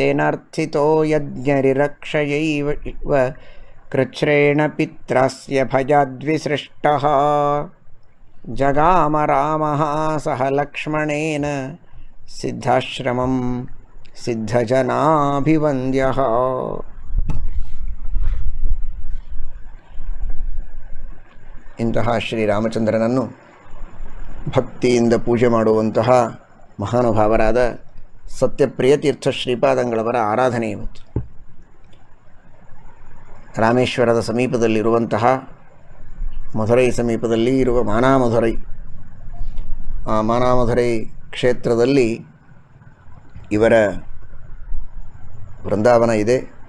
तेनार्थितो यज्ञरिरक्षयैव इव कृच्छ्रेण पित्रास्य भजाद्विसृष्टः जगाम रामः सह लक्ष्मणेन सिद्धाश्रमं सिद्धजनाभिवन्द्यः ಇಂತಹ ಶ್ರೀರಾಮಚಂದ್ರನನ್ನು ಭಕ್ತಿಯಿಂದ ಪೂಜೆ ಮಾಡುವಂತಹ ಮಹಾನುಭಾವರಾದ ಸತ್ಯಪ್ರಿಯತೀರ್ಥ ಶ್ರೀಪಾದಂಗಳವರ ಆರಾಧನೆ ಇವತ್ತು. ರಾಮೇಶ್ವರದ ಸಮೀಪದಲ್ಲಿರುವಂತಹ ಮಧುರೈ ಸಮೀಪದಲ್ಲಿ ಇರುವ ಮಾನಾಮಧುರೈ. ಆ ಮಾನಾಮಧುರೈ ಕ್ಷೇತ್ರದಲ್ಲಿ ಇವರ ವೃಂದಾವನ ಇದೆ.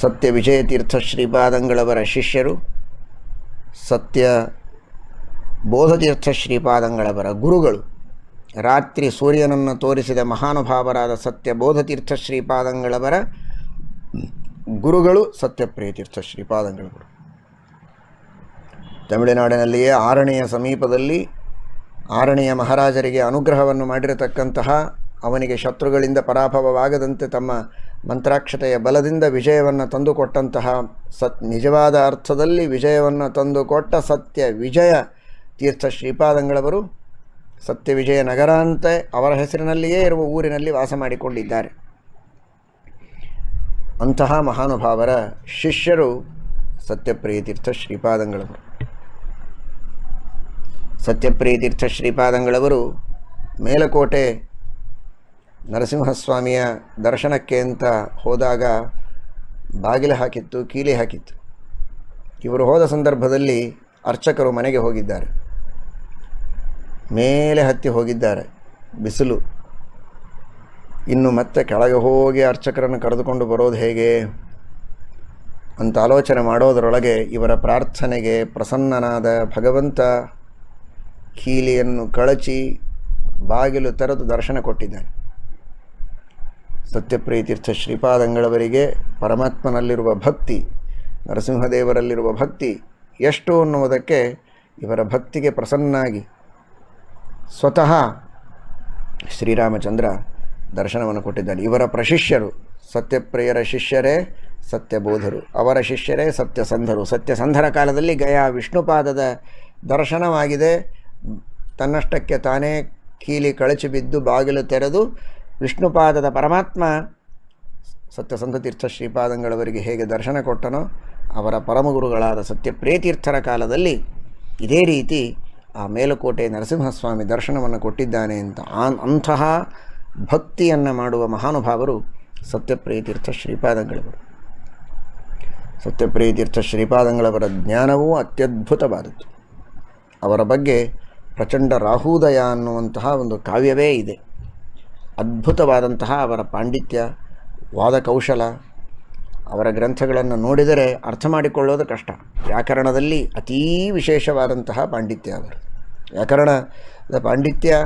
ಸತ್ಯ ವಿಜಯತೀರ್ಥ ಶ್ರೀಪಾದಂಗಳವರ ಶಿಷ್ಯರು ಸತ್ಯ ಬೋಧತೀರ್ಥ ಶ್ರೀಪಾದಂಗಳವರ ಗುರುಗಳು. ರಾತ್ರಿ ಸೂರ್ಯನನ್ನು ತೋರಿಸಿದ ಮಹಾನುಭಾವರಾದ ಸತ್ಯ ಬೋಧತೀರ್ಥ ಶ್ರೀಪಾದಂಗಳವರ ಗುರುಗಳು ಸತ್ಯಪ್ರಿಯತೀರ್ಥ ಶ್ರೀಪಾದಂಗಳವರು. ತಮಿಳುನಾಡಿನಲ್ಲಿಯೇ ಆರಣೆಯ ಸಮೀಪದಲ್ಲಿ ಆರಣೆಯ ಮಹಾರಾಜರಿಗೆ ಅನುಗ್ರಹವನ್ನು ಮಾಡಿರತಕ್ಕಂತಹ ಅವನಿಗೆ ಶತ್ರುಗಳಿಂದ ಪರಾಭವವಾಗದಂತೆ ತಮ್ಮ ಮಂತ್ರಾಕ್ಷತೆಯ ಬಲದಿಂದ ವಿಜಯವನ್ನು ತಂದುಕೊಟ್ಟಂತಹ ಸತ್, ನಿಜವಾದ ಅರ್ಥದಲ್ಲಿ ವಿಜಯವನ್ನು ತಂದುಕೊಟ್ಟ ಸತ್ಯ ವಿಜಯ ತೀರ್ಥ ಶ್ರೀಪಾದಂಗಳವರು ಸತ್ಯ ವಿಜಯ ನಗರ ಅಂತ ಅವರ ಹೆಸರಿನಲ್ಲಿಯೇ ಇರುವ ಊರಿನಲ್ಲಿ ವಾಸ ಮಾಡಿಕೊಂಡಿದ್ದಾರೆ. ಅಂತಹ ಮಹಾನುಭಾವರ ಶಿಷ್ಯರು ಸತ್ಯಪ್ರಿಯತೀರ್ಥ ಶ್ರೀಪಾದಂಗಳವರು. ಸತ್ಯಪ್ರಿಯತೀರ್ಥ ಶ್ರೀಪಾದಂಗಳವರು ಮೇಲಕೋಟೆ ನರಸಿಂಹಸ್ವಾಮಿಯ ದರ್ಶನಕ್ಕೆ ಅಂತ ಹೋದಾಗ ಬಾಗಿಲು ಹಾಕಿತ್ತು, ಕೀಲಿ ಹಾಕಿತ್ತು. ಇವರು ಹೋದ ಸಂದರ್ಭದಲ್ಲಿ ಅರ್ಚಕರು ಮನೆಗೆ ಹೋಗಿದ್ದಾರೆ. ಮೇಲೆ ಹತ್ತಿ ಹೋಗಿದ್ದಾರೆ. ಬಿಸಿಲು. ಇನ್ನು ಮತ್ತೆ ಕೆಳಗೆ ಹೋಗಿ ಅರ್ಚಕರನ್ನು ಕರೆದುಕೊಂಡು ಬರೋದು ಹೇಗೆ? ಅಂತ ಆಲೋಚನೆ ಮಾಡೋದರೊಳಗೆ ಇವರ ಪ್ರಾರ್ಥನೆಗೆ ಪ್ರಸನ್ನನಾದ ಭಗವಂತ ಕೀಲಿಯನ್ನು ಕಳಚಿ ಬಾಗಿಲು ತೆರೆದು ದರ್ಶನ ಕೊಟ್ಟಿದ್ದಾನೆ. ಸತ್ಯಪ್ರೀತೀರ್ಥ ಶ್ರೀಪಾದಂಗಳವರಿಗೆ ಪರಮಾತ್ಮನಲ್ಲಿರುವ ಭಕ್ತಿ, ನರಸಿಂಹದೇವರಲ್ಲಿರುವ ಭಕ್ತಿ ಎಷ್ಟು ಅನ್ನುವುದಕ್ಕೆ ಇವರ ಭಕ್ತಿಗೆ ಪ್ರಸನ್ನಾಗಿ ಸ್ವತಃ ಶ್ರೀರಾಮಚಂದ್ರ ದರ್ಶನವನ್ನು ಕೊಟ್ಟಿದ್ದಾನೆ. ಇವರ ಪ್ರಶಿಷ್ಯರು, ಸತ್ಯಪ್ರಿಯರ ಶಿಷ್ಯರೇ ಸತ್ಯಬೋಧರು, ಅವರ ಶಿಷ್ಯರೇ ಸತ್ಯಸಂಧರು. ಸತ್ಯಸಂಧರ ಕಾಲದಲ್ಲಿ ಗಯಾ ವಿಷ್ಣುಪಾದದ ದರ್ಶನವಾಗಿದೆ. ತನ್ನಷ್ಟಕ್ಕೆ ತಾನೇ ಕೀಲಿ ಕಳಚಿ ಬಿದ್ದು ಬಾಗಿಲು ತೆರೆದು ವಿಷ್ಣುಪಾದದ ಪರಮಾತ್ಮ ಸತ್ಯಸಂಧತೀರ್ಥ ಶ್ರೀಪಾದಂಗಳವರಿಗೆ ಹೇಗೆ ದರ್ಶನ ಕೊಟ್ಟನೋ ಅವರ ಪರಮಗುರುಗಳಾದ ಸತ್ಯಪ್ರೇತೀರ್ಥರ ಕಾಲದಲ್ಲಿ ಇದೇ ರೀತಿ ಆ ಮೇಲುಕೋಟೆ ನರಸಿಂಹಸ್ವಾಮಿ ದರ್ಶನವನ್ನು ಕೊಟ್ಟಿದ್ದಾನೆ ಅಂತ ಆನ್ ಅಂತಹ ಭಕ್ತಿಯನ್ನು ಮಾಡುವ ಮಹಾನುಭಾವರು ಸತ್ಯಪ್ರಿಯತೀರ್ಥ ಶ್ರೀಪಾದಂಗಳವರು. ಸತ್ಯಪ್ರಿಯತೀರ್ಥ ಶ್ರೀಪಾದಂಗಳವರ ಜ್ಞಾನವೂ ಅತ್ಯದ್ಭುತವಾದದ್ದು. ಅವರ ಬಗ್ಗೆ ಪ್ರಚಂಡ ರಾಹುದಯ ಅನ್ನುವಂತಹ ಒಂದು ಕಾವ್ಯವೇ ಇದೆ. ಅದ್ಭುತವಾದಂತಹ ಅವರ ಪಾಂಡಿತ್ಯ, ವಾದಕೌಶಲ, ಅವರ ಗ್ರಂಥಗಳನ್ನು ನೋಡಿದರೆ ಅರ್ಥ ಮಾಡಿಕೊಳ್ಳೋದು ಕಷ್ಟ. ವ್ಯಾಕರಣದಲ್ಲಿ ಅತೀ ವಿಶೇಷವಾದಂತಹ ಪಾಂಡಿತ್ಯ ಅವರು. ವ್ಯಾಕರಣದ ಪಾಂಡಿತ್ಯ,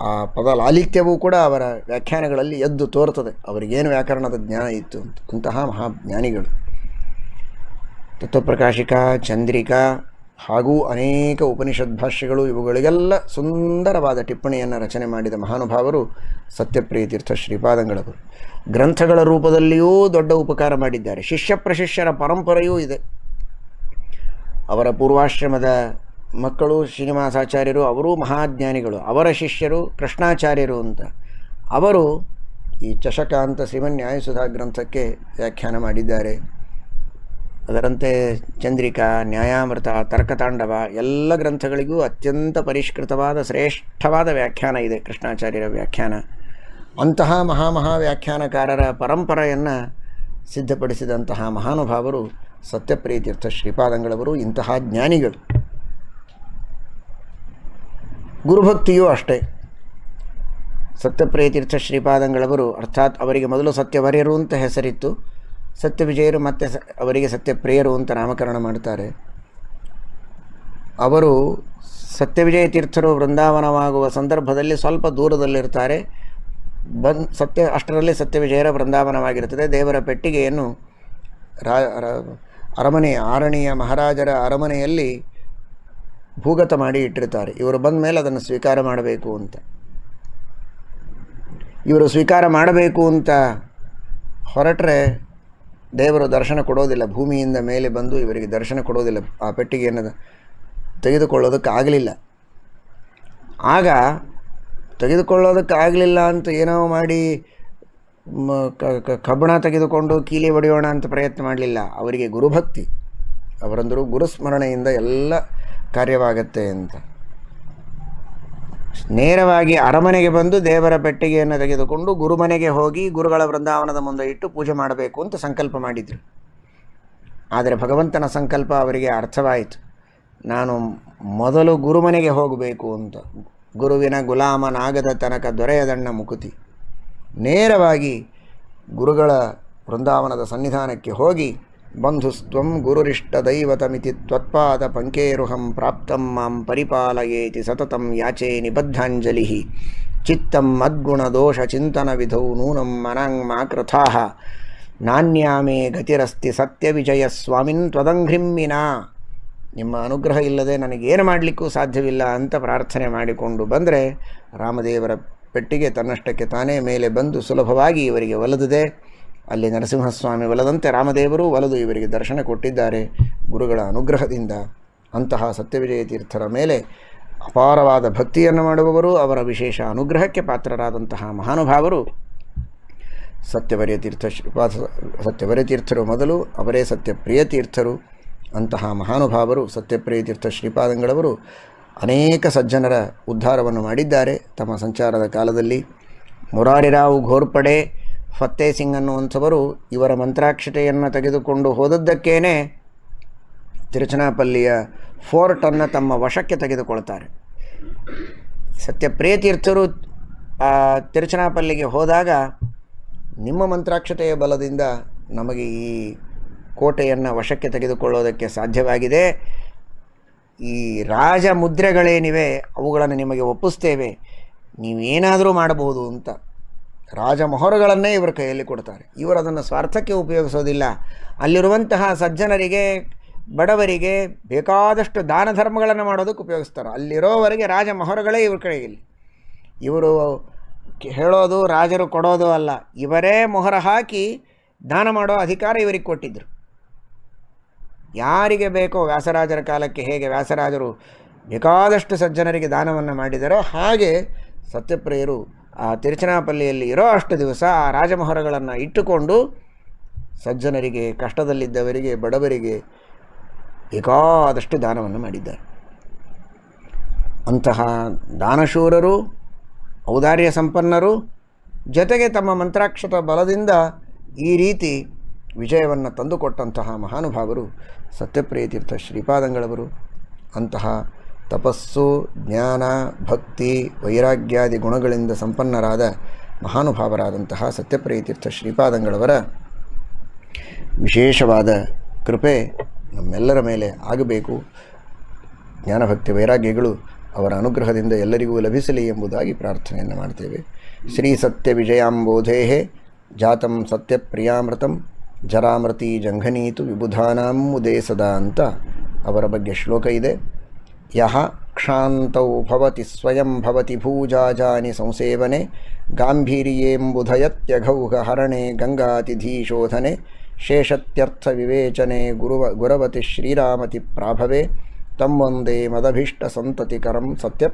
ಆ ಪದ ಲಾಲಿತ್ಯವೂ ಕೂಡ ಅವರ ವ್ಯಾಖ್ಯಾನಗಳಲ್ಲಿ ಎದ್ದು ತೋರ್ತದೆ ಅವರಿಗೇನು ವ್ಯಾಕರಣದ ಜ್ಞಾನ ಇತ್ತು ಅಂತ. ಅಂತಹ ಮಹಾಜ್ಞಾನಿಗಳು. ತತ್ವಪ್ರಕಾಶಿಕಾ, ಚಂದ್ರಿಕಾ ಹಾಗೂ ಅನೇಕ ಉಪನಿಷತ್ ಭಾಷ್ಯಗಳು ಇವುಗಳಿಗೆಲ್ಲ ಸುಂದರವಾದ ಟಿಪ್ಪಣಿಯನ್ನು ರಚನೆ ಮಾಡಿದ ಮಹಾನುಭಾವರು ಸತ್ಯಪ್ರಿಯತೀರ್ಥ ಶ್ರೀಪಾದಂಗಳವರು. ಗ್ರಂಥಗಳ ರೂಪದಲ್ಲಿಯೂ ದೊಡ್ಡ ಉಪಕಾರ ಮಾಡಿದ್ದಾರೆ. ಶಿಷ್ಯ ಪ್ರಶಿಷ್ಯರ ಪರಂಪರೆಯೂ ಇದೆ. ಅವರ ಪೂರ್ವಾಶ್ರಮದ ಮಕ್ಕಳು, ಶ್ರೀನಿವಾಸಾಚಾರ್ಯರು, ಅವರೂ ಮಹಾಜ್ಞಾನಿಗಳು, ಅವರ ಶಿಷ್ಯರು, ಕೃಷ್ಣಾಚಾರ್ಯರು ಅಂತ. ಅವರು ಈ ಚಷಕ ಅಂತ ಶ್ರೀಮನ್ಯಾಯಸುಧಾ ಗ್ರಂಥಕ್ಕೆ ವ್ಯಾಖ್ಯಾನ ಮಾಡಿದ್ದಾರೆ. ಅದರಂತೆ ಚಂದ್ರಿಕಾ, ನ್ಯಾಯಾಮೃತ, ತರ್ಕತಾಂಡವ, ಎಲ್ಲ ಗ್ರಂಥಗಳಿಗೂ ಅತ್ಯಂತ ಪರಿಷ್ಕೃತವಾದ, ಶ್ರೇಷ್ಠವಾದ ವ್ಯಾಖ್ಯಾನ ಇದೆ ಕೃಷ್ಣಾಚಾರ್ಯರ ವ್ಯಾಖ್ಯಾನ. ಅಂತಹ ಮಹಾಮಹಾ ವ್ಯಾಖ್ಯಾನಕಾರರ ಪರಂಪರೆಯನ್ನು ಸಿದ್ಧಪಡಿಸಿದಂತಹ ಮಹಾನುಭಾವರು ಸತ್ಯಪ್ರೀತೀರ್ಥ ಶ್ರೀಪಾದಂಗಳವರು, ಇಂತಹ ಜ್ಞಾನಿಗಳು. ಗುರುಭಕ್ತಿಯೂ ಅಷ್ಟೇ. ಸತ್ಯಪ್ರಿಯತೀರ್ಥ ಶ್ರೀಪಾದಂಗಳವರು ಅರ್ಥಾತ್ ಅವರಿಗೆ ಮೊದಲು ಸತ್ಯವರ್ಯರು ಅಂತ ಹೆಸರಿತ್ತು. ಸತ್ಯ ವಿಜಯರು ಮತ್ತೆ ಸ ಅವರಿಗೆ ಸತ್ಯಪ್ರಿಯರು ಅಂತ ನಾಮಕರಣ ಮಾಡ್ತಾರೆ. ಅವರು ಸತ್ಯವಿಜಯ ತೀರ್ಥರು ವೃಂದಾವನವಾಗುವ ಸಂದರ್ಭದಲ್ಲಿ ಸ್ವಲ್ಪ ದೂರದಲ್ಲಿರ್ತಾರೆ. ಬಂದ್ ಸತ್ಯ, ಅಷ್ಟರಲ್ಲಿ ಸತ್ಯವಿಜಯರ ವೃಂದಾವನವಾಗಿರುತ್ತದೆ. ದೇವರ ಪೆಟ್ಟಿಗೆಯನ್ನು ರಾ ಅರಮನೆ ಆರಣಿಯ ಮಹಾರಾಜರ ಅರಮನೆಯಲ್ಲಿ ಭೂಗತ ಮಾಡಿ ಇಟ್ಟಿರ್ತಾರೆ. ಇವರು ಬಂದ ಮೇಲೆ ಅದನ್ನು ಸ್ವೀಕಾರ ಮಾಡಬೇಕು ಅಂತ. ಇವರು ಸ್ವೀಕಾರ ಮಾಡಬೇಕು ಅಂತ ಹೊರಟ್ರೆ ದೇವರು ದರ್ಶನ ಕೊಡೋದಿಲ್ಲ. ಭೂಮಿಯಿಂದ ಮೇಲೆ ಬಂದು ಇವರಿಗೆ ದರ್ಶನ ಕೊಡೋದಿಲ್ಲ. ಆ ಪೆಟ್ಟಿಗೆಯನ್ನು ತೆಗೆದುಕೊಳ್ಳೋದಕ್ಕಾಗಲಿಲ್ಲ ಆಗ ತೆಗೆದುಕೊಳ್ಳೋದಕ್ಕಾಗಲಿಲ್ಲ ಅಂತ ಏನೋ ಮಾಡಿ ಕಬ್ಬಣ ತೆಗೆದುಕೊಂಡು ಕೀಲಿ ಹೊಡೆಯೋಣ ಅಂತ ಪ್ರಯತ್ನ ಮಾಡಲಿಲ್ಲ. ಅವರಿಗೆ ಗುರುಭಕ್ತಿ. ಅವರಂದರು ಗುರುಸ್ಮರಣೆಯಿಂದ ಎಲ್ಲ ಕಾರ್ಯವಾಗತ್ತೆ ಅಂತ. ನೇರವಾಗಿ ಅರಮನೆಗೆ ಬಂದು ದೇವರ ಪೆಟ್ಟಿಗೆಯನ್ನು ತೆಗೆದುಕೊಂಡು ಗುರುಮನೆಗೆ ಹೋಗಿ ಗುರುಗಳ ವೃಂದಾವನದ ಮುಂದೆ ಇಟ್ಟು ಪೂಜೆ ಮಾಡಬೇಕು ಅಂತ ಸಂಕಲ್ಪ ಮಾಡಿದರು. ಆದರೆ ಭಗವಂತನ ಸಂಕಲ್ಪ ಅವರಿಗೆ ಅರ್ಥವಾಯಿತು. ನಾನು ಮೊದಲು ಗುರುಮನೆಗೆ ಹೋಗಬೇಕು ಅಂತ. ಗುರುವಿನ ಗುಲಾಮನಾಗದ ತನಕ ದೊರೆಯದಣ್ಣ ಮುಕುತಿ. ನೇರವಾಗಿ ಗುರುಗಳ ವೃಂದಾವನದ ಸನ್ನಿಧಾನಕ್ಕೆ ಹೋಗಿ ಬಂಧುಸ್ತ್ವಂ ಗುರುರಿಷ್ಟದೈವತಮಿತಿ ತ್ವತ್ಪಾದ ಪಂಕೇರುಹಂ ಪ್ರಾಪ್ತಂ ಮಾಂ ಪರಿಪಾಲಯೇತಿ ಸತತಂ ಯಾಚೆ ನಿಬದ್ಧಾಂಜಲಿ. ಚಿತ್ತಂ ಮದ್ಗುಣ ದೋಷ ಚಿಂತನ ವಿಧೌ ನೂನಂ ಮನಾಂ ಮಾ ಕೃಥಾಃ ನಾಣ್ಯಾಮೇ ಗತಿರಸ್ತಿ ಸತ್ಯವಿಜಯ ಸ್ವಾಮಿನ್ ತ್ವದಂಘ್ರಿಮ್ಮಿನ ನಿಮ್ಮ ಅನುಗ್ರಹ ಇಲ್ಲದೆ ನನಗೇನು ಮಾಡಲಿಕ್ಕೂ ಸಾಧ್ಯವಿಲ್ಲ ಅಂತ ಪ್ರಾರ್ಥನೆ ಮಾಡಿಕೊಂಡು ಬಂದರೆ ರಾಮದೇವರ ಪೆಟ್ಟಿಗೆ ತನ್ನಷ್ಟಕ್ಕೆ ತಾನೇ ಮೇಲೆ ಬಂದು ಸುಲಭವಾಗಿ ಇವರಿಗೆ ಒಲಿದಿದೆ. ಅಲ್ಲಿ ನರಸಿಂಹಸ್ವಾಮಿ ಒಲದಂತೆ ರಾಮದೇವರು ಒಲದು ಇವರಿಗೆ ದರ್ಶನ ಕೊಟ್ಟಿದ್ದಾರೆ ಗುರುಗಳ ಅನುಗ್ರಹದಿಂದ. ಅಂತಹ ಸತ್ಯವಿಜಯ ತೀರ್ಥರ ಮೇಲೆ ಅಪಾರವಾದ ಭಕ್ತಿಯನ್ನು ಮಾಡುವವರು, ಅವರ ವಿಶೇಷ ಅನುಗ್ರಹಕ್ಕೆ ಪಾತ್ರರಾದಂತಹ ಮಹಾನುಭಾವರು. ಸತ್ಯವರ್ಯ ತೀರ್ಥ ಶ್ರೀಪಾದ ಸತ್ಯವರ್ಯ ತೀರ್ಥರು ಮೊದಲು, ಅವರೇ ಸತ್ಯಪ್ರಿಯ ತೀರ್ಥರು. ಅಂತಹ ಮಹಾನುಭಾವರು, ಸತ್ಯಪ್ರಿಯ ತೀರ್ಥ ಶ್ರೀಪಾದಂಗಳವರು ಅನೇಕ ಸಜ್ಜನರ ಉದ್ಧಾರವನ್ನು ಮಾಡಿದ್ದಾರೆ. ತಮ್ಮ ಸಂಚಾರದ ಕಾಲದಲ್ಲಿ ಮುರಾರಿರಾವ್ ಘೋರ್ಪಡೆ ಫತ್ತೇ ಸಿಂಗ್ ಅನ್ನುವಂಥವರು ಇವರ ಮಂತ್ರಾಕ್ಷತೆಯನ್ನು ತೆಗೆದುಕೊಂಡು ಹೋದದ್ದಕ್ಕೇನೆ ತಿರುಚನಾಪಲ್ಲಿಯ ಫೋರ್ಟನ್ನು ತಮ್ಮ ವಶಕ್ಕೆ ತೆಗೆದುಕೊಳ್ತಾರೆ. ಸತ್ಯಪ್ರಿಯತೀರ್ಥರು ತಿರುಚನಾಪಲ್ಲಿಗೆ ಹೋದಾಗ ನಿಮ್ಮ ಮಂತ್ರಾಕ್ಷತೆಯ ಬಲದಿಂದ ನಮಗೆ ಈ ಕೋಟೆಯನ್ನು ವಶಕ್ಕೆ ತೆಗೆದುಕೊಳ್ಳೋದಕ್ಕೆ ಸಾಧ್ಯವಾಗಿದೆ. ಈ ರಾಜ ಮುದ್ರೆಗಳೇನಿವೆ ಅವುಗಳನ್ನು ನಿಮಗೆ ಒಪ್ಪಿಸ್ತೇವೆ. ನೀವೇನಾದರೂ ಮಾಡಬಹುದು ಅಂತ. ರಾಜ ಮೊಹರುಗಳನ್ನೇ ಇವರ ಕೈಯಲ್ಲಿ ಕೊಡ್ತಾರೆ. ಇವರು ಅದನ್ನು ಸ್ವಾರ್ಥಕ್ಕೆ ಉಪಯೋಗಿಸೋದಿಲ್ಲ. ಅಲ್ಲಿರುವಂತಹ ಸಜ್ಜನರಿಗೆ, ಬಡವರಿಗೆ ಬೇಕಾದಷ್ಟು ದಾನ ಧರ್ಮಗಳನ್ನು ಮಾಡೋದಕ್ಕೆ ಉಪಯೋಗಿಸ್ತಾರೆ. ಅಲ್ಲಿರೋವರೆಗೆ ರಾಜ ಮೊಹರುಗಳೇ ಇವ್ರ ಕೈಯಲ್ಲಿ. ಇವರು ಹೇಳೋದು, ರಾಜರು ಕೊಡೋದು ಅಲ್ಲ. ಇವರೇ ಮೊಹರ ಹಾಕಿ ದಾನ ಮಾಡೋ ಅಧಿಕಾರ ಇವರಿಗೆ ಕೊಟ್ಟಿದ್ದರು ಯಾರಿಗೆ ಬೇಕೋ ವ್ಯಾಸರಾಜರ ಕಾಲಕ್ಕೆ ಹೇಗೆ ವ್ಯಾಸರಾಜರು ಬೇಕಾದಷ್ಟು ಸಜ್ಜನರಿಗೆ ದಾನವನ್ನು ಮಾಡಿದರೋ ಹಾಗೆ ಸತ್ಯಪ್ರಿಯರು ತಿರುಚನಾಪಲ್ಲಿಯಲ್ಲಿ ಇರೋ ಅಷ್ಟು ದಿವಸ ಆ ರಾಜಮೊಹರಗಳನ್ನು ಇಟ್ಟುಕೊಂಡು ಸಜ್ಜನರಿಗೆ, ಕಷ್ಟದಲ್ಲಿದ್ದವರಿಗೆ, ಬಡವರಿಗೆ ಬೇಕಾದಷ್ಟು ದಾನವನ್ನು ಮಾಡಿದ್ದಾರೆ. ಅಂತಹ ದಾನಶೂರರು, ಔದಾರ್ಯ ಸಂಪನ್ನರು ಜೊತೆಗೆ ತಮ್ಮ ಮಂತ್ರಾಕ್ಷತ ಬಲದಿಂದ ಈ ರೀತಿ ವಿಜಯವನ್ನು ತಂದುಕೊಟ್ಟಂತಹ ಮಹಾನುಭಾವರು ಸತ್ಯಪ್ರಿಯ ತೀರ್ಥ ಶ್ರೀಪಾದಂಗಳವರು. ಅಂತಹ ತಪಸ್ಸು, ಜ್ಞಾನ, ಭಕ್ತಿ, ವೈರಾಗ್ಯಾದಿ ಗುಣಗಳಿಂದ ಸಂಪನ್ನರಾದ ಮಹಾನುಭಾವರಾದಂತಹ ಸತ್ಯಪ್ರಿಯ ತೀರ್ಥ ಶ್ರೀಪಾದಂಗಳವರ ವಿಶೇಷವಾದ ಕೃಪೆ ನಮ್ಮೆಲ್ಲರ ಮೇಲೆ ಆಗಬೇಕು. ಜ್ಞಾನಭಕ್ತಿ ವೈರಾಗ್ಯಗಳು ಅವರ ಅನುಗ್ರಹದಿಂದ ಎಲ್ಲರಿಗೂ ಲಭಿಸಲಿ ಎಂಬುದಾಗಿ ಪ್ರಾರ್ಥನೆಯನ್ನು ಮಾಡ್ತೇವೆ. ಶ್ರೀ ಸತ್ಯ ವಿಜಯಾಂಬೋಧೇ ಜಾತಂ ಸತ್ಯಪ್ರಿಯಾಮೃತಂ ಜರಾಮೃತಿ ಜಂಘನೀತು ವಿಬುಧಾನಾಂ ಉದೇ ಸದಾ ಅಂತ ಅವರ ಬಗ್ಗೆ ಶ್ಲೋಕ ಇದೆ. यः क्षान्तौ भवति स्वयं भवति भूजाजानि संसेवने गाम्भीर्येऽम्बुधयत्यघौघहरणे गङ्गातिधीशोधने शेषत्यर्थविवेचने गुरुव गुरवति श्रीरामतिप्राभवे तं वन्दे मदभीष्टसन्ततिकरं सत्य